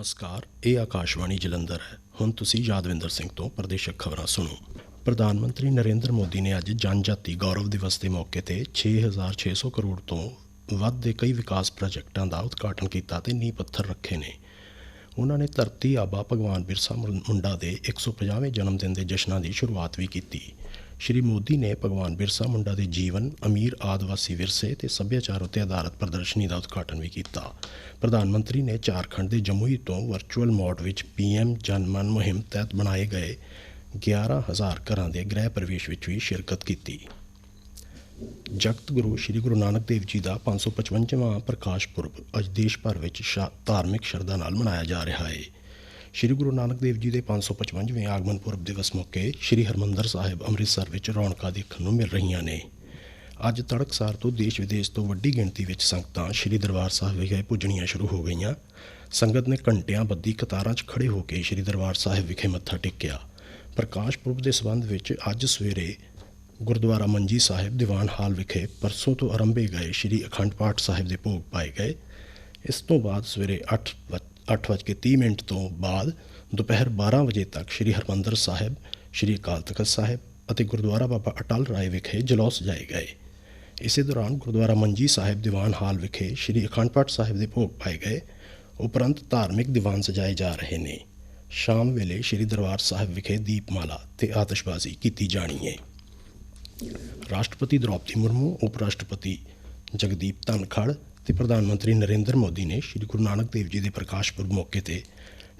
ਨਮਸਕਾਰ, ਇਹ ਆਕਾਸ਼ਵਾਣੀ ਜਲੰਧਰ ਹੈ। ਹੁਣ ਤੁਸੀਂ ਯਾਦਵਿੰਦਰ ਸਿੰਘ ਤੋਂ ਪ੍ਰਦੇਸ਼ਕ ਖਬਰਾਂ ਸੁਣੋ। ਪ੍ਰਧਾਨ ਮੰਤਰੀ ਨਰਿੰਦਰ ਮੋਦੀ ਨੇ ਅੱਜ ਜਨਜਾਤੀ ਗੌਰਵ ਦਿਵਸ ਦੇ ਮੌਕੇ ਤੇ 6600 ਕਰੋੜ ਤੋਂ ਵੱਧ ਦੇ ਕਈ ਵਿਕਾਸ ਪ੍ਰੋਜੈਕਟਾਂ ਦਾ ਉਦਘਾਟਨ ਕੀਤਾ ਤੇ ਨੀਂਹ ਪੱਥਰ ਰੱਖੇ ਨੇ। ਉਹਨਾਂ ਨੇ ਧਰਤੀ ਆਬਾ ਭਗਵਾਨ ਬਿਰਸਾ ਮੁੰ- ਮੁੰਡਾ ਦੇ 150ਵੇਂ ਜਨਮ ਦਿਨ ਦੇ ਜਸ਼ਨਾਂ ਦੀ ਸ਼ੁਰੂਆਤ ਵੀ ਕੀਤੀ। ਸ਼੍ਰੀ ਮੋਦੀ ਨੇ ਭਗਵਾਨ ਬਿਰਸਾ ਮੁੰਡਾ ਦੇ ਜੀਵਨ, ਅਮੀਰ ਆਦਿਵਾਸੀ ਵਿਰਸੇ ਤੇ ਸੱਭਿਆਚਾਰ ਉੱਤੇ ਆਧਾਰਿਤ ਪ੍ਰਦਰਸ਼ਨੀ ਦਾ ਉਦਘਾਟਨ ਵੀ ਕੀਤਾ। ਪ੍ਰਧਾਨ ਮੰਤਰੀ ਨੇ ਝਾਰਖੰਡ ਦੇ ਜਮੂਈ ਤੋਂ ਵਰਚੁਅਲ ਮੋਡ ਵਿੱਚ ਪੀਐਮ ਜਨ ਮਨ ਮੁਹਿੰਮ ਤਹਿਤ ਬਣਾਏ ਗਏ 11000 ਘਰਾਂ ਦੇ ਗ੍ਰਹਿ ਪ੍ਰਵੇਸ਼ ਵਿੱਚ ਵੀ ਸ਼ਿਰਕਤ ਕੀਤੀ। ਜਗਤ ਗੁਰੂ ਸ੍ਰੀ ਗੁਰੂ ਨਾਨਕ ਦੇਵ ਜੀ ਦਾ 555ਵਾਂ ਪ੍ਰਕਾਸ਼ ਪੁਰਬ ਅੱਜ ਦੇਸ਼ ਭਰ ਵਿੱਚ ਸ਼ਾ- ਧਾਰਮਿਕ ਸ਼ਰਧਾ ਨਾਲ ਮਨਾਇਆ ਜਾ ਰਿਹਾ ਹੈ। ਸ੍ਰੀ ਗੁਰੂ ਨਾਨਕ ਦੇਵ ਜੀ ਦੇ 555ਵੇਂ ਆਗਮਨ ਪੁਰਬ ਦਿਵਸ ਮੌਕੇ ਸ੍ਰੀ ਹਰਮੰਦਰ ਸਾਹਿਬ ਅੰਮ੍ਰਿਤਸਰ ਵਿੱਚ ਰੌਣਕਾਂ ਦੇਖਣ ਨੂੰ ਮਿਲ ਰਹੀਆਂ ਨੇ। ਅੱਜ ਤੜਕਸਾਰ ਤੋਂ ਦੇਸ਼ ਵਿਦੇਸ਼ ਤੋਂ ਵੱਡੀ ਗਿਣਤੀ ਵਿੱਚ ਸੰਗਤਾਂ ਸ੍ਰੀ ਦਰਬਾਰ ਸਾਹਿਬ ਵਿਖੇ ਪੁੱਜਣੀਆਂ ਸ਼ੁਰੂ ਹੋ ਗਈਆਂ। ਸੰਗਤ ਨੇ ਘੰਟਿਆਂ ਬੱਦੀ ਕਤਾਰਾਂ 'ਚ ਖੜੇ ਹੋ ਕੇ ਸ੍ਰੀ ਦਰਬਾਰ ਸਾਹਿਬ ਵਿਖੇ ਮੱਥਾ ਟੇਕਿਆ। ਪ੍ਰਕਾਸ਼ ਪੁਰਬ ਦੇ ਸਬੰਧ ਵਿੱਚ ਅੱਜ ਸਵੇਰੇ ਗੁਰਦੁਆਰਾ ਮੰਜੀ ਸਾਹਿਬ ਦੀਵਾਨ ਹਾਲ ਵਿਖੇ ਪਰਸੋਂ ਤੋਂ ਆਰੰਭੇ ਗਏ ਸ੍ਰੀ ਅਖੰਡ ਪਾਠ ਸਾਹਿਬ ਦੇ ਭੋਗ ਪਾਏ ਗਏ। ਇਸ ਤੋਂ ਬਾਅਦ ਸਵੇਰੇ 8 8:30 ਮਿੰਟ ਤੋਂ ਬਾਅਦ ਦੁਪਹਿਰ 12 ਵਜੇ ਤੱਕ ਸ੍ਰੀ ਹਰਮੰਦਰ ਸਾਹਿਬ, ਸ੍ਰੀ ਅਕਾਲ ਤਖਤ ਸਾਹਿਬ ਅਤੇ ਗੁਰਦੁਆਰਾ ਬਾਬਾ ਅਟਲ ਰਾਏ ਵਿਖੇ ਜਲੌਸ ਸਜਾਏ ਗਏ। ਇਸੇ ਦੌਰਾਨ ਗੁਰਦੁਆਰਾ ਮੰਜੀ ਸਾਹਿਬ ਦੀਵਾਨ ਹਾਲ ਵਿਖੇ ਸ੍ਰੀ ਅਖੰਡ ਪਾਠ ਸਾਹਿਬ ਦੇ ਭੋਗ ਪਾਏ ਗਏ। ਉਪਰੰਤ ਧਾਰਮਿਕ ਦੀਵਾਨ ਸਜਾਏ ਜਾ ਰਹੇ ਨੇ। ਸ਼ਾਮ ਵੇਲੇ ਸ੍ਰੀ ਦਰਬਾਰ ਸਾਹਿਬ ਵਿਖੇ ਦੀਪਮਾਲਾ ਤੇ ਆਤਿਸ਼ਬਾਜ਼ੀ ਕੀਤੀ ਜਾਣੀ ਹੈ ਰਾਸ਼ਟਰਪਤੀ ਦ੍ਰੌਪਦੀ ਮੁਰਮੂ ਉਪ ਰਾਸ਼ਟਰਪਤੀ ਜਗਦੀਪ ਧਨਖੜ ਤੇ ਪ੍ਰਧਾਨ ਮੰਤਰੀ ਨਰਿੰਦਰ ਮੋਦੀ ਨੇ ਸ੍ਰੀ ਗੁਰੂ ਨਾਨਕ ਦੇਵ ਜੀ ਦੇ ਪ੍ਰਕਾਸ਼ ਪੁਰਬ ਮੌਕੇ ਤੇ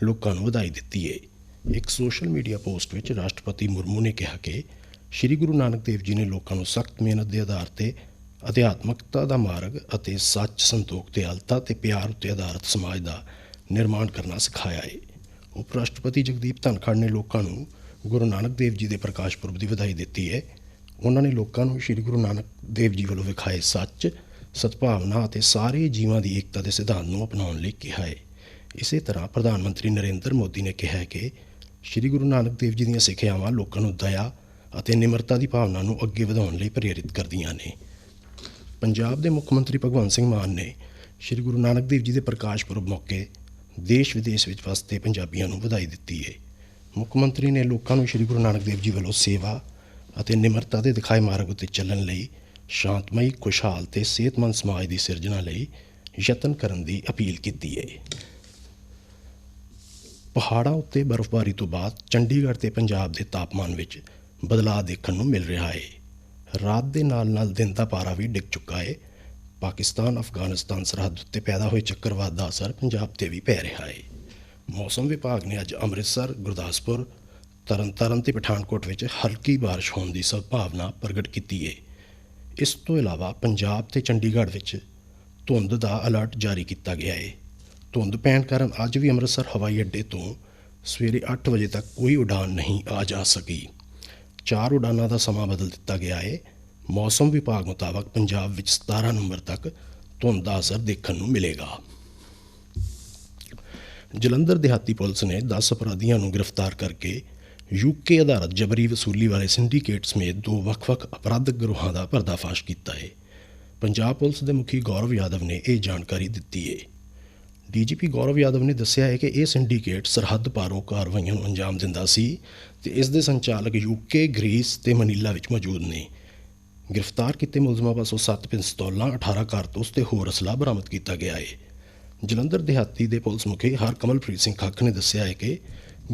ਲੋਕਾਂ ਨੂੰ ਵਧਾਈ ਦਿੱਤੀ ਹੈ ਇੱਕ ਸੋਸ਼ਲ ਮੀਡੀਆ ਪੋਸਟ ਵਿੱਚ ਰਾਸ਼ਟਰਪਤੀ ਮੁਰਮੂ ਨੇ ਕਿਹਾ ਕਿ ਸ੍ਰੀ ਗੁਰੂ ਨਾਨਕ ਦੇਵ ਜੀ ਨੇ ਲੋਕਾਂ ਨੂੰ ਸਖਤ ਮਿਹਨਤ ਦੇ ਆਧਾਰ ਤੇ ਅਧਿਆਤਮਕਤਾ ਦਾ ਮਾਰਗ ਅਤੇ ਸੱਚ ਸੰਤੋਖ ਤੇ ਅਲਤਾ ਤੇ ਪਿਆਰ ਉੱਤੇ ਆਧਾਰਿਤ ਸਮਾਜ ਦਾ ਨਿਰਮਾਣ ਕਰਨਾ ਸਿਖਾਇਆ ਹੈ ਉਪ ਰਾਸ਼ਟਰਪਤੀ ਜਗਦੀਪ ਧਨਖੜ ਨੇ ਲੋਕਾਂ ਨੂੰ ਗੁਰੂ ਨਾਨਕ ਦੇਵ ਜੀ ਦੇ ਪ੍ਰਕਾਸ਼ ਪੁਰਬ ਦੀ ਵਧਾਈ ਦਿੱਤੀ ਹੈ ਉਹਨਾਂ ਨੇ ਲੋਕਾਂ ਨੂੰ ਸ੍ਰੀ ਗੁਰੂ ਨਾਨਕ ਦੇਵ ਜੀ ਵੱਲੋਂ ਵਿਖਾਏ ਸੱਚ, ਸਦਭਾਵਨਾ ਅਤੇ ਸਾਰੇ ਜੀਵਾਂ ਦੀ ਏਕਤਾ ਦੇ ਸਿਧਾਂਤ ਨੂੰ ਅਪਣਾਉਣ ਲਈ ਕਿਹਾ ਹੈ ਇਸੇ ਤਰ੍ਹਾਂ ਪ੍ਰਧਾਨ ਮੰਤਰੀ ਨਰਿੰਦਰ ਮੋਦੀ ਨੇ ਕਿਹਾ ਹੈ ਕਿ ਸ੍ਰੀ ਗੁਰੂ ਨਾਨਕ ਦੇਵ ਜੀ ਦੀਆਂ ਸਿੱਖਿਆਵਾਂ ਲੋਕਾਂ ਨੂੰ ਦਇਆ ਅਤੇ ਨਿਮਰਤਾ ਦੀ ਭਾਵਨਾ ਨੂੰ ਅੱਗੇ ਵਧਾਉਣ ਲਈ ਪ੍ਰੇਰਿਤ ਕਰਦੀਆਂ ਨੇ। ਪੰਜਾਬ ਦੇ ਮੁੱਖ ਮੰਤਰੀ ਭਗਵੰਤ ਸਿੰਘ ਮਾਨ ਨੇ ਸ੍ਰੀ ਗੁਰੂ ਨਾਨਕ ਦੇਵ ਜੀ ਦੇ ਪ੍ਰਕਾਸ਼ ਪੁਰਬ ਮੌਕੇ ਦੇਸ਼ ਵਿਦੇਸ਼ ਵਿੱਚ ਵਸਦੇ ਪੰਜਾਬੀਆਂ ਨੂੰ ਵਧਾਈ ਦਿੱਤੀ ਹੈ ਮੁੱਖ ਮੰਤਰੀ ਨੇ ਲੋਕਾਂ ਨੂੰ ਸ੍ਰੀ ਗੁਰੂ ਨਾਨਕ ਦੇਵ ਜੀ ਵੱਲੋਂ ਸੇਵਾ ਅਤੇ ਨਿਮਰਤਾ ਦੇ ਦਿਖਾਏ ਮਾਰਗ ਉੱਤੇ ਚੱਲਣ ਲਈ, ਸ਼ਾਂਤਮਈ, ਖੁਸ਼ਹਾਲ ਤੇ ਸਿਹਤਮੰਦ ਸਮਾਜ ਦੀ ਸਿਰਜਣਾ ਲਈ ਯਤਨ ਕਰਨ ਦੀ ਅਪੀਲ ਕੀਤੀ ਹੈ ਪਹਾੜਾਂ ਉੱਤੇ ਬਰਫ਼ਬਾਰੀ ਤੋਂ ਬਾਅਦ ਚੰਡੀਗੜ੍ਹ ਤੇ ਪੰਜਾਬ ਦੇ ਤਾਪਮਾਨ ਵਿੱਚ ਬਦਲਾਅ ਦੇਖਣ ਨੂੰ ਮਿਲ ਰਿਹਾ ਹੈ ਰਾਤ ਦੇ ਨਾਲ-ਨਾਲ ਦਿਨ ਦਾ ਪਾਰਾ ਵੀ ਡਿੱਗ ਚੁੱਕਾ ਹੈ ਪਾਕਿਸਤਾਨ, ਅਫਗਾਨਿਸਤਾਨ ਸਰਹੱਦ ਉੱਤੇ ਪੈਦਾ ਹੋਏ ਚੱਕਰਵਾਦ ਦਾ ਅਸਰ ਪੰਜਾਬ ਤੇ ਵੀ ਪੈ ਰਿਹਾ ਹੈ ਮੌਸਮ ਵਿਭਾਗ ਨੇ ਅੱਜ ਅੰਮ੍ਰਿਤਸਰ, ਗੁਰਦਾਸਪੁਰ ਤਰਨਤਾਰਨ ਤੇ ਪਠਾਨਕੋਟ ਵਿੱਚ ਹਲਕੀ ਬਾਰਿਸ਼ ਹੋਣ ਦੀ ਸੰਭਾਵਨਾ ਪ੍ਰਗਟ ਕੀਤੀ ਹੈ ਇਸ ਤੋਂ ਇਲਾਵਾ ਪੰਜਾਬ ਤੇ ਚੰਡੀਗੜ੍ਹ ਵਿੱਚ ਧੁੰਦ ਦਾ ਅਲਰਟ ਜਾਰੀ ਕੀਤਾ ਗਿਆ ਹੈ ਧੁੰਦ ਪੈਣ ਕਾਰਨ ਅੱਜ ਵੀ ਅੰਮ੍ਰਿਤਸਰ ਹਵਾਈ ਅੱਡੇ ਤੋਂ ਸਵੇਰੇ 8 ਵਜੇ ਤੱਕ ਕੋਈ ਉਡਾਨ ਨਹੀਂ ਆ ਜਾ ਸਕੀ। ਚਾਰ ਉਡਾਨਾਂ ਦਾ ਸਮਾਂ ਬਦਲ ਦਿੱਤਾ ਗਿਆ ਹੈ ਮੌਸਮ ਵਿਭਾਗ ਮੁਤਾਬਕ ਪੰਜਾਬ ਵਿੱਚ 17 ਨਵੰਬਰ ਤੱਕ ਧੁੰਦ ਦਾ ਅਸਰ ਦੇਖਣ ਨੂੰ ਮਿਲੇਗਾ। ਜਲੰਧਰ ਦਿਹਾਤੀ ਪੁਲਿਸ ਨੇ 10 ਅਪਰਾਧੀਆਂ ਨੂੰ ਗ੍ਰਿਫਤਾਰ ਕਰਕੇ ਯੂਕੇ ਆਧਾਰਿਤ ਜਬਰੀ ਵਸੂਲੀ ਵਾਲੇ ਸਿੰਡੀਕੇਟ ਸਮੇਤ ਦੋ ਵੱਖ-ਵੱਖ ਅਪਰਾਧਿਕ ਗਰੋਹਾਂ ਦਾ ਪਰਦਾਫਾਸ਼ ਕੀਤਾ ਹੈ ਪੰਜਾਬ ਪੁਲਿਸ ਦੇ ਮੁਖੀ ਗੌਰਵ ਯਾਦਵ ਨੇ ਇਹ ਜਾਣਕਾਰੀ ਦਿੱਤੀ ਹੈ ਡੀਜੀਪੀ ਗੌਰਵ ਯਾਦਵ ਨੇ ਦੱਸਿਆ ਹੈ ਕਿ ਇਹ ਸਿੰਡੀਕੇਟ ਸਰਹੱਦ ਪਾਰੋਂ ਕਾਰਵਾਈਆਂ ਨੂੰ ਅੰਜਾਮ ਦਿੰਦਾ ਸੀ ਤੇ ਇਸ ਦੇ ਸੰਚਾਲਕ ਯੂਕੇ ਗ੍ਰੀਸ ਤੇ ਮਨੀਲਾ ਵਿੱਚ ਮੌਜੂਦ ਨੇ। ਗ੍ਰਿਫਤਾਰ ਕੀਤੇ ਮੁਲਜ਼ਮਾਂ ਪਾਸੋਂ 7 ਪਿਸਤੌਲਾਂ 18 ਕਾਰਤੂਸ ਤੇ ਹੋਰ ਅਸਲਾ ਬਰਾਮਦ ਕੀਤਾ ਗਿਆ ਹੈ ਜਲੰਧਰ ਦਿਹਾਤੀ ਦੇ ਪੁਲਿਸ ਮੁਖੀ ਹਰਕਮਲਪ੍ਰੀਤ ਸਿੰਘ ਖੱਖ ਨੇ ਦੱਸਿਆ ਹੈ ਕਿ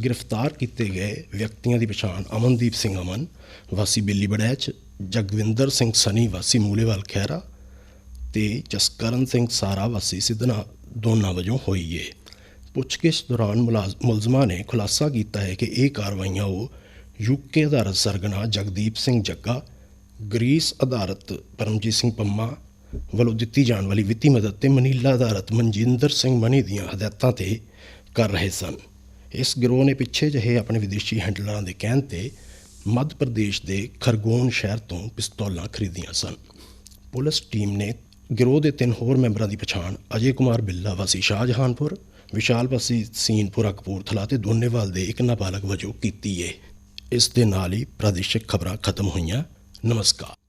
ਗ੍ਰਿਫਤਾਰ ਕੀਤੇ ਗਏ ਵਿਅਕਤੀਆਂ ਦੀ ਪਛਾਣ ਅਮਨਦੀਪ ਸਿੰਘ ਅਮਨ, ਵਾਸੀ ਬਿੱਲੀ ਬੜੈਚ ਜਗਵਿੰਦਰ ਸਿੰਘ ਸਨੀ, ਵਾਸੀ ਮੂਲੇਵਾਲ ਖਹਿਰਾ ਤੇ ਜਸਕਰਨ ਸਿੰਘ ਸਾਰਾ, ਵਾਸੀ ਸਿੱਧਨਾ ਦੋਨਾਂ ਵਜੋਂ ਹੋਈ ਏ। ਪੁੱਛਗਿੱਛ ਦੌਰਾਨ ਮੁਲਾਜ਼- ਮੁਲਜ਼ਮਾਂ ਨੇ ਖੁਲਾਸਾ ਕੀਤਾ ਹੈ ਕਿ ਇਹ ਕਾਰਵਾਈਆਂ ਉਹ ਯੂਕੇ ਆਧਾਰਿਤ ਸਰਗਨਾ ਜਗਦੀਪ ਸਿੰਘ ਜੱਗਾ, ਗ੍ਰੀਸ ਆਧਾਰਿਤ ਪਰਮਜੀਤ ਸਿੰਘ ਪੰਮਾ ਵੱਲੋਂ ਦਿੱਤੀ ਜਾਣ ਵਾਲੀ ਵਿੱਤੀ ਮਦਦ ਤੇ ਮਨੀਲਾ ਆਧਾਰਿਤ ਮਨਜਿੰਦਰ ਸਿੰਘ ਮਨੀ ਦੀਆਂ ਹਦਾਇਤਾਂ ਤੇ ਕਰ ਰਹੇ ਸਨ। ਇਸ ਗਿਰੋਹ ਨੇ ਪਿੱਛੇ ਜਿਹੇ ਆਪਣੇ ਵਿਦੇਸ਼ੀ ਹੈਂਡਲਰਾਂ ਦੇ ਕਹਿਣ ਤੇ ਮੱਧ ਪ੍ਰਦੇਸ਼ ਦੇ ਖਰਗੋਨ ਸ਼ਹਿਰ ਤੋਂ ਪਿਸਤੌਲਾਂ ਖਰੀਦੀਆਂ ਸਨ। ਪੁਲਿਸ ਟੀਮ ਨੇ ਗਿਰੋਹ ਦੇ ਤਿੰਨ ਹੋਰ ਮੈਂਬਰਾਂ ਦੀ ਪਛਾਣ ਅਜੇ ਕੁਮਾਰ ਬਿੱਲਾ, ਵਾਸੀ ਸ਼ਾਹਜਹਾਨਪੁਰ, ਵਿਸ਼ਾਲ ਵਾਸੀ ਸੀਨਪੁਰਾ ਕਪੂਰਥਲਾ ਤੇ ਦੋਨੇਵਾਲ ਦੇ ਇੱਕ ਨਾਬਾਲਗ ਵਜੋਂ ਕੀਤੀ ਏ। ਇਸ ਦੇ ਨਾਲ ਹੀ ਪ੍ਰਾਦੇਸ਼ਿਕ ਖਬਰਾਂ ਖਤਮ ਹੋਈਆਂ। ਨਮਸਕਾਰ।